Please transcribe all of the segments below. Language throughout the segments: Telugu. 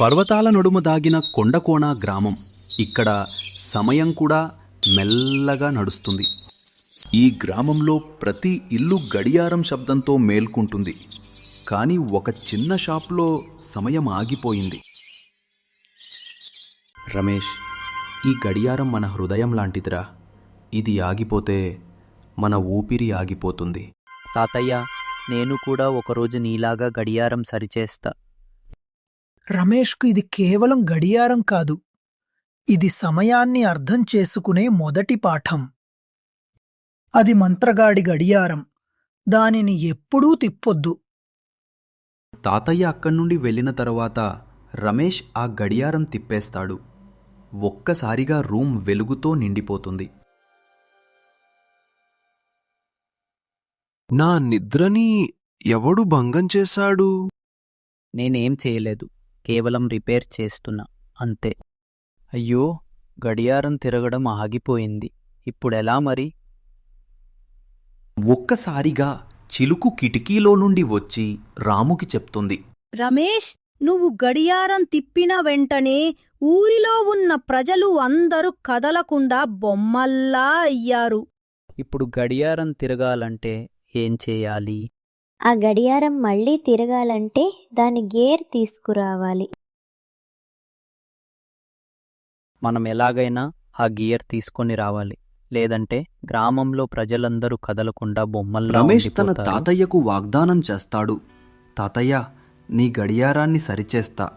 పర్వతాల నడుమ దాగిన కొండకోణ గ్రామం ఇక్కడ సమయం కూడా మెల్లగా నడుస్తుంది. ఈ గ్రామంలో ప్రతి ఇల్లు గడియారం శబ్దంతో మేల్కుంటుంది. కానీ ఒక చిన్న షాప్లో సమయం ఆగిపోయింది. రమేష్ ఈ గడియారం మన హృదయం లాంటిదిరా. ఇది ఆగిపోతే మన ఊపిరి ఆగిపోతుంది. తాతయ్య నేను కూడా ఒకరోజు నీలాగా గడియారం సరిచేస్తా. రమేష్కు ఇది కేవలం గడియారం కాదు. ఇది సమయాన్ని అర్థం చేసుకునే మొదటి పాఠం. అది మంత్రగాడి గడియారం. దానిని ఎప్పుడూ తిప్పొద్దు. తాతయ్య అక్కడి నుండి వెళ్ళిన తరువాత రమేష్ ఆ గడియారం తిప్పేస్తాడు. ఒక్కసారిగా రూమ్ వెలుగుతో నిండిపోతుంది. నా నిద్రని ఎవడు భంగం చేశాడు? నేనేం చేయలేదు. కేవలం రిపేర్ చేస్తున్నా అంతే. అయ్యో గడియారం తిరగడం ఆగిపోయింది. ఇప్పుడెలా మరి? ఒక్కసారిగా చిలుకు కిటికీలో నుండి వచ్చి రాముకి చెప్తుంది. రమేష్ నువ్వు గడియారం తిప్పిన వెంటనే ఊరిలో ఉన్న ప్రజలు అందరూ కదలకుండా బొమ్మల్లా అయ్యారు. ఇప్పుడు గడియారం తిరగాలంటే ఏం చేయాలి? ఆ గడియారం మళ్ళీ తిరగాలంటే దాని గేర్ తీసుకురావాలి. మనం ఎలాగైనా ఆ గియర్ తీసుకొని రావాలి. లేదంటే గ్రామంలో ప్రజలందరూ కదలకుండా బొమ్మల్లా రమేష్ తన ఉండిపోతారు. తాతయ్యకు వాగ్దానం చేస్తాడు. తాతయ్య నీ గడియారాన్ని సరిచేస్తా.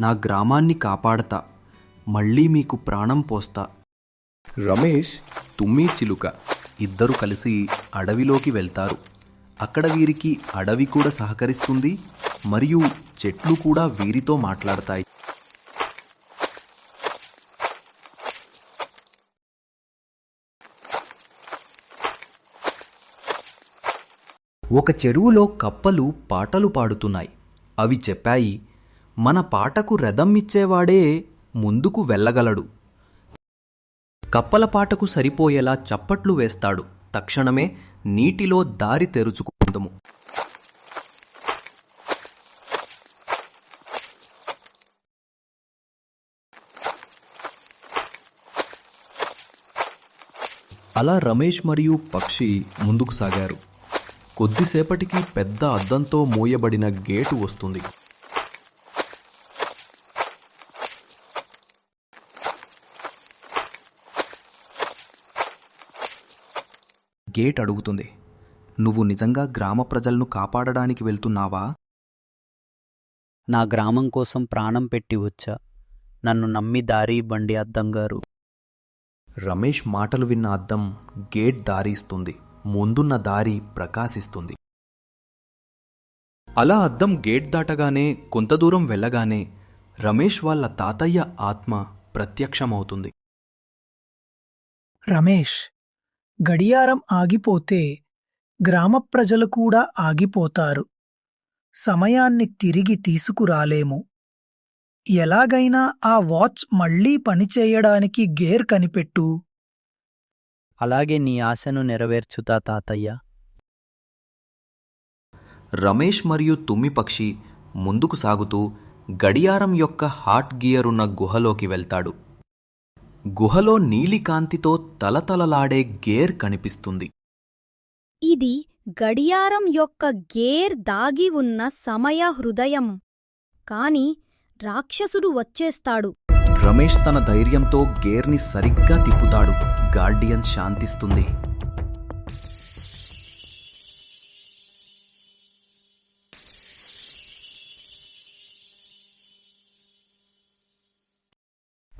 నా గ్రామాన్ని కాపాడతా. మళ్ళీ మీకు ప్రాణం పోస్తా. రమేష్ తుమ్మి చిలుక. ఇద్దరు కలిసి అడవిలోకి వెళ్తారు. అక్కడ వీరికి అడవి కూడా సహకరిస్తుంది మరియు చెట్లు కూడా వీరితో మాట్లాడతాయి. ఒక చెరువులో కప్పలు పాటలు పాడుతున్నాయి. అవి చెప్పాయి మన పాటకు రథం ఇచ్చేవాడే ముందుకు వెళ్ళగలడు. కప్పల పాటకు సరిపోయేలా చప్పట్లు వేస్తాడు. తక్షణమే నీటిలో దారి తెరుచుకుందము. అలా రమేష్ మరియు పక్షి ముందుకు సాగారు. కొద్దిసేపటికి పెద్ద అద్దంతో మూయబడిన గేటు వస్తుంది. గేట్ అడుగుతుంది. నువ్వు నిజంగా గ్రామ ప్రజలను కాపాడడానికి వెళ్తున్నావా? నా గ్రామం కోసం ప్రాణం పెట్టి వచ్చా. నన్ను నమ్మి దారి బండి అద్దం గారు రమేష్ మాటలు విన్న అద్దం గేట్ దారిస్తుంది. ముందున్న దారి ప్రకాశిస్తుంది. అలా అద్దం గేట్ దాటగానే కొంత దూరం వెళ్ళగానే రమేష్ వాళ్ళ తాతయ్య ఆత్మ ప్రత్యక్షమవుతుంది. రమేష్ గడియారం ఆగిపోతే గ్రామ ప్రజలు కూడా ఆగిపోతారు. సమయాన్ని తిరిగి తీసుకురాలేము. ఎలాగైనా ఆ వాచ్ మళ్ళీ పనిచేయడానికి గేర్ కనిపెట్టు. అలాగే నీ ఆశను నెరవేర్చుతా తాతయ్య. రమేష్ మరియు తుమ్మి పక్షి ముందుకు సాగుతూ గడియారం యొక్క హాట్ గియర్ ఉన్న గుహలోకి వెళ్తాడు. గుహలో నీలికాంతితో తలతలలాడే గేర్ కనిపిస్తుంది. ఇది గడియారం యొక్క గేర్ దాగి ఉన్న సమయ హృదయం. కాని రాక్షసుడు వచ్చేస్తాడు. రమేష్ తన ధైర్యంతో గేర్ని సరిగ్గా తిప్పుతాడు. గార్డియన్ శాంతిస్తుంది.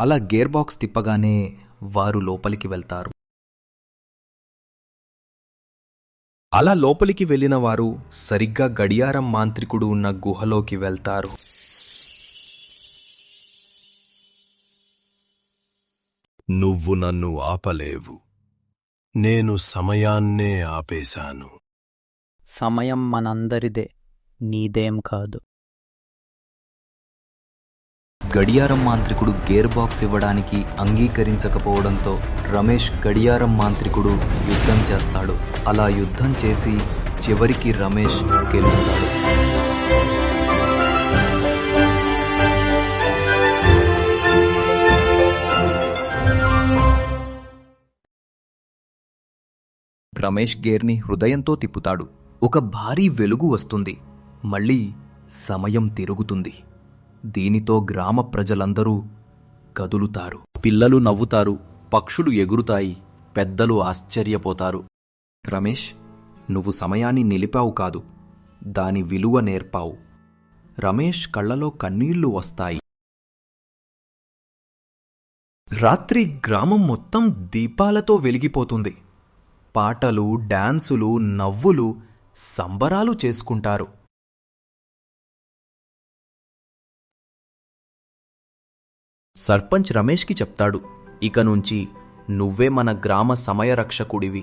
అలా గేర్ బాక్స్ తిప్పగానే వారు లోపలికి వెళ్తారు. అలా లోపలికి వెళ్ళిన వారు సరిగ్గా గడియారం మాంత్రికుడు ఉన్న గుహలోకి వెళ్తారు. నువ్వు నన్ను ఆపలేవు. నేను సమయాన్నే ఆపేశాను. సమయం మనందరిదే నీదేం కాదు. గడియారం మాంత్రికుడు గేర్ బాక్స్ ఇవ్వడానికి అంగీకరించకపోవడంతో రమేష్ గడియారం మాంత్రికుడు యుద్ధం చేస్తాడు. అలా యుద్ధం చేసి చివరికి రమేష్ గెలుస్తాడు. రమేష్ గేర్ని హృదయంతో తిప్పుతాడు. ఒక భారీ వెలుగు వస్తుంది. మళ్ళీ సమయం తిరుగుతుంది. దీనితో గ్రామ ప్రజలందరూ కదులుతారు. పిల్లలు నవ్వుతారు పక్షులు ఎగురుతాయి పెద్దలు ఆశ్చర్యపోతారు. రమేష్ నువ్వు సమయాన్ని నిలిపావు కాదు దాని విలువ నేర్పావు. రమేష్ కళ్ళలో కన్నీళ్ళు వస్తాయి. రాత్రి గ్రామం మొత్తం దీపాలతో వెలిగిపోతుంది. పాటలు డాన్సులు నవ్వులు సంబరాలు చేసుకుంటారు. సర్పంచ్ రమేష్కి చెప్తాడు ఇక నుంచి నువ్వే మన గ్రామ సమయరక్షకుడివి.